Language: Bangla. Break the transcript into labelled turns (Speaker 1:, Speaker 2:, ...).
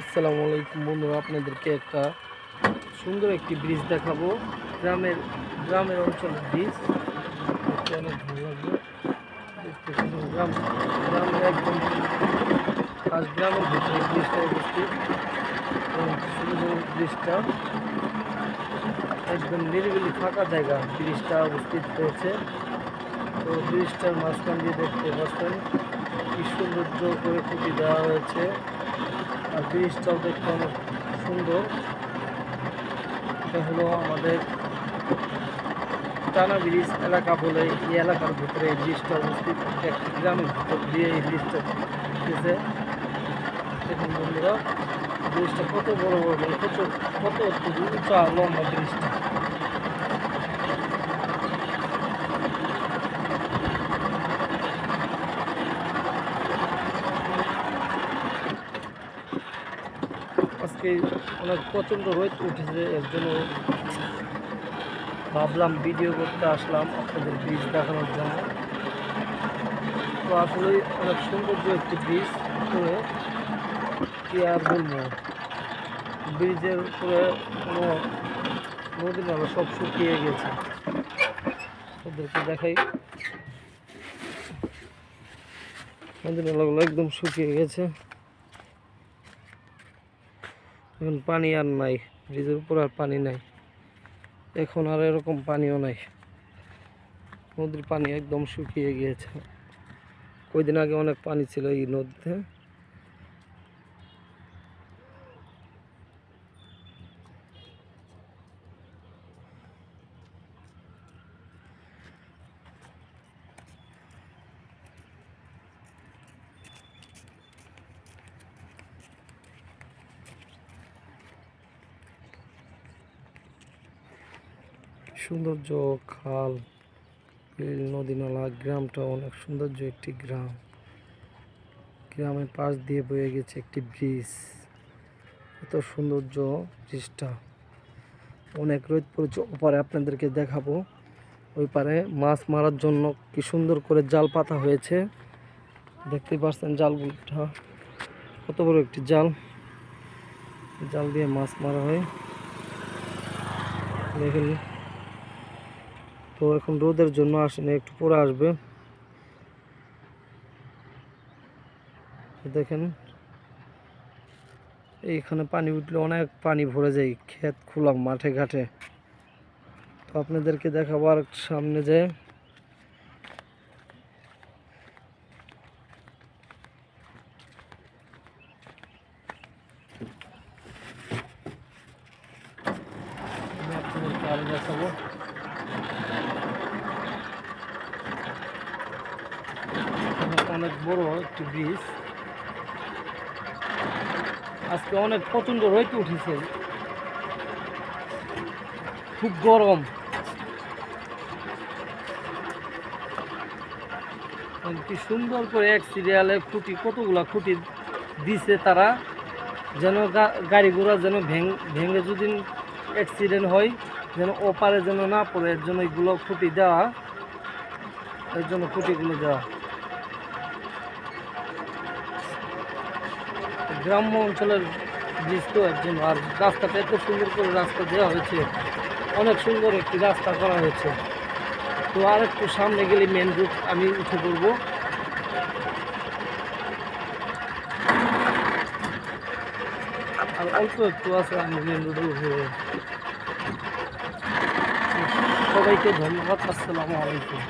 Speaker 1: আসসালামু আলাইকুম বন্ধুরা, আপনাদেরকে একটা সুন্দর একটি ব্রিজ দেখাবো। গ্রামের গ্রামের অঞ্চলের ব্রিজ অনেক ভালো লাগবে গ্রাম, গ্রামের একদম আজ গ্রামের ভিতরে ব্রিজটা এবং সুন্দর ব্রিজটা একদম নিরিবিলি ফাঁকা জায়গা ব্রিজটা অবস্থিত হয়েছে। তো ব্রিজটার মাঝখান দিয়ে দেখতে পাচ্ছেন কি সৌন্দর্য করে খুঁটি দেওয়া হয়েছে। আর ব্রিজটাও দেখতে অনেক সুন্দর। এটা হলো আমাদের টানা ব্রিজ এলাকা বলে এই এলাকার ভিতরে এই ব্রিজটা অবস্থিত। একটি গ্রামের ভিতর দিয়ে এই ব্রিজটা গেছে। দেখুন বন্ধুরা, ব্রিজটা কত বড় বড়, কত কত লম্বা ব্রিজটা। আজকে অনেক প্রচণ্ড রোদ উঠেছে, এর জন্য ভাবলাম ভিডিও করতে আসলাম আপনাদের ব্রিজ দেখানোর জন্য। তো আসলে অনেক সৌন্দর্য একটি ব্রিজ করে কি আর বলব? ব্রিজের উপরে কোনো নদী নালা সব শুকিয়ে গেছে। ওদেরকে দেখাই। নদী নালাগুলো একদম শুকিয়ে গেছে। এখন পানি আর নাই ব্রিজের উপর আর পানি নাই। এখন আর এরকম পানিও নাই। নদীর পানি একদম শুকিয়ে গিয়েছে। কয়দিন আগে অনেক পানি ছিল এই নদীতে। সৌন্দর্য, খাল নদী নালা গ্রামটা অনেক সৌন্দর্য একটি গ্রাম। গ্রামের পাশ দিয়ে বয়ে গেছে একটি ব্রিজ। এত সৌন্দর্য ব্রিজটা। অনেক রোদ পড়েছে, ওপারে আপনাদেরকে দেখাবো। ওই পারে মাছ মারার জন্য কি সুন্দর করে জাল পাতা হয়েছে। দেখতে পাচ্ছেন জালগুলোটা। কত বড় একটি জাল। জাল দিয়ে মাছ মারা হয়। দেখেন তো এখন রোদের জন্য আসেনি, একটু পরে আসবে। দেখেন, এইখানে পানি উঠলে অনেক পানি ভরে যায়, ক্ষেত খোলা মাঠে ঘাটে। তো আপনাদেরকে দেখাবো আর সামনে যে আপনাদেরকে আরও দেখাবো। অনেক- বড় একটি ব্রিজ আজকে অনেক প্রচণ্ড রোদ উঠেছে। খুব গরম। কি সুন্দর করে এক সিরিয়ালে খুঁটি, কতগুলা খুঁটি দিছে তারা, যেন গাড়ি ঘোড়া যেন ভেঙ- ভেঙে যদি অ্যাক্সিডেন্ট হয়, যেন ওপারে যেন না পড়ে, এর জন্য এগুলো খুঁটি দেওয়া, এর জন্য খুঁটিগুলো দেওয়া। গ্রাম্য অঞ্চলের ব্রিজ তো এর জন্য আর রাস্তাটা এত সুন্দর করে রাস্তা দেওয়া হয়েছে, অনেক সুন্দর একটি রাস্তা করা হয়েছে। তো আর একটু সামনে গেলে মেন রুট আমি উঠে পড়ব। আর অল্প একটু আছে, আমি মেন রোডে উঠে সবাইকে ধন্যবাদ, আসসালামু আলাইকুম।